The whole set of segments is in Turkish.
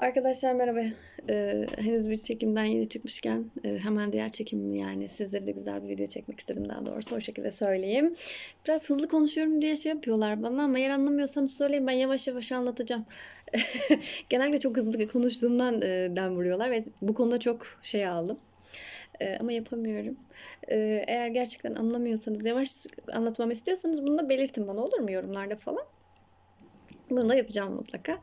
Arkadaşlar merhaba. Ee, henüz bir çekimden yeni çıkmışken e, hemen diğer çekim yani sizlere de güzel bir video çekmek istedim daha doğrusu o şekilde söyleyeyim. Biraz hızlı konuşuyorum diye şey yapıyorlar bana ama eğer anlamıyorsanız söyleyin ben yavaş yavaş anlatacağım. Genelde çok hızlı konuştuğumdan e, dem vuruyorlar ve bu konuda çok şey aldım. E, ama yapamıyorum. E, eğer gerçekten anlamıyorsanız yavaş anlatmamı istiyorsanız bunu da belirtin bana olur mu yorumlarda falan. Bunu da yapacağım mutlaka.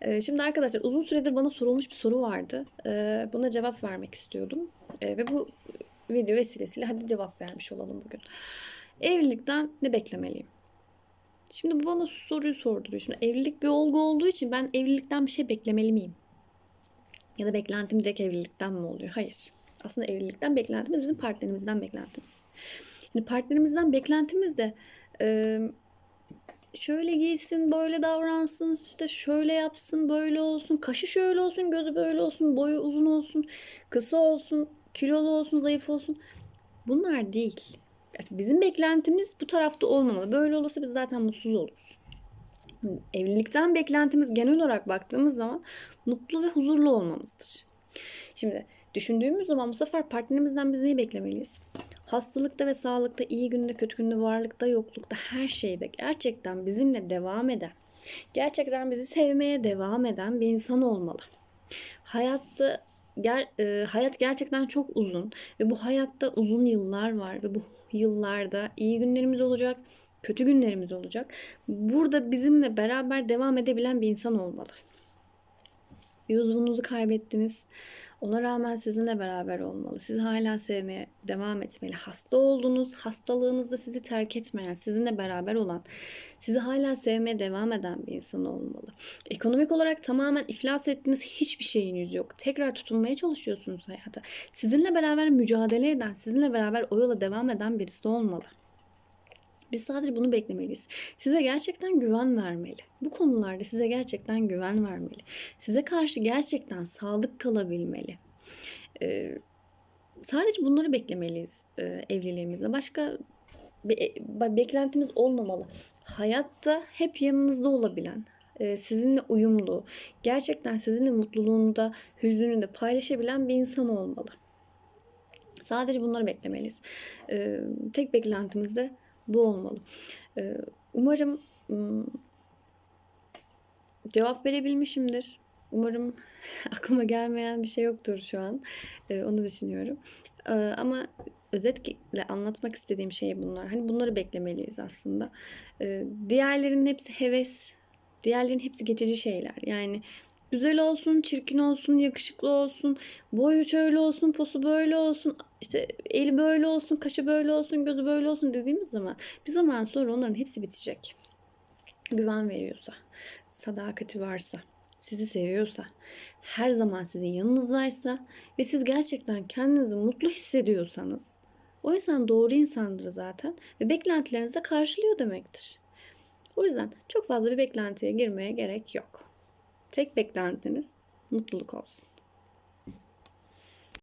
Ee, Şimdi arkadaşlar uzun süredir bana sorulmuş bir soru vardı. Ee, Buna cevap vermek istiyordum. Ee, Ve bu video vesilesiyle hadi cevap vermiş olalım bugün. Evlilikten ne beklemeliyim? Şimdi bu bana soruyu sorduruyor. Şimdi evlilik bir olgu olduğu için ben evlilikten bir şey beklemeli miyim? Ya da beklentim direkt evlilikten mi oluyor? Hayır. Aslında evlilikten beklentimiz bizim partnerimizden beklentimiz. Şimdi partnerimizden beklentimiz de e, şöyle giysin, böyle davransın, işte şöyle yapsın, böyle olsun, kaşı şöyle olsun, gözü böyle olsun, boyu uzun olsun, kısa olsun, kilolu olsun, zayıf olsun. Bunlar değil. Bizim beklentimiz bu tarafta olmamalı. Böyle olursa biz zaten mutsuz oluruz. Evlilikten beklentimiz genel olarak baktığımız zaman mutlu ve huzurlu olmamızdır. Şimdi düşündüğümüz zaman bu sefer partnerimizden biz neyi beklemeliyiz? Hastalıkta ve sağlıkta, iyi günde, kötü günde, varlıkta, yoklukta, her şeyde gerçekten bizimle devam eden, gerçekten bizi sevmeye devam eden bir insan olmalı. Hayatta ger, e, hayat gerçekten çok uzun ve bu hayatta uzun yıllar var ve bu yıllarda iyi günlerimiz olacak, kötü günlerimiz olacak. Burada bizimle beraber devam edebilen bir insan olmalı. Bir uzvunuzu kaybettiniz. Ona rağmen sizinle beraber olmalı. Sizi hala sevmeye devam etmeli. Hasta oldunuz, hastalığınızda sizi terk etmeyen, sizinle beraber olan, sizi hala sevmeye devam eden bir insan olmalı. Ekonomik olarak tamamen iflas ettiğiniz hiçbir şeyiniz yok. Tekrar tutunmaya çalışıyorsunuz hayata. Sizinle beraber mücadele eden, sizinle beraber o yola devam eden birisi olmalı. Biz sadece bunu beklemeliyiz. Size gerçekten güven vermeli. Bu konularda size gerçekten güven vermeli. Size karşı gerçekten sadık kalabilmeli. Ee, sadece bunları beklemeliyiz e, evliliğimizde. Başka be- beklentimiz olmamalı. Hayatta hep yanınızda olabilen, e, sizinle uyumlu, gerçekten sizinle mutluluğunda, hüznünü paylaşabilen bir insan olmalı. Sadece bunları beklemeliyiz. Ee, tek beklentimiz de bu olmalı. Ee, umarım ım, cevap verebilmişimdir. Umarım aklıma gelmeyen bir şey yoktur şu an. Ee, onu düşünüyorum. Ee, ama özetle anlatmak istediğim şey bunlar. Hani bunları beklemeliyiz aslında. Diğerlerinin hepsi heves. Diğerlerinin hepsi geçici şeyler. Yani güzel olsun, çirkin olsun, yakışıklı olsun, boyu şöyle olsun, posu böyle olsun, işte eli böyle olsun, kaşı böyle olsun, gözü böyle olsun dediğimiz zaman bir zaman sonra onların hepsi bitecek. Güven veriyorsa, sadakati varsa, sizi seviyorsa, her zaman sizin yanınızdaysa ve siz gerçekten kendinizi mutlu hissediyorsanız o insan doğru insandır zaten ve beklentilerinizi de karşılıyor demektir. O yüzden çok fazla bir beklentiye girmeye gerek yok. Tek beklentiniz mutluluk olsun.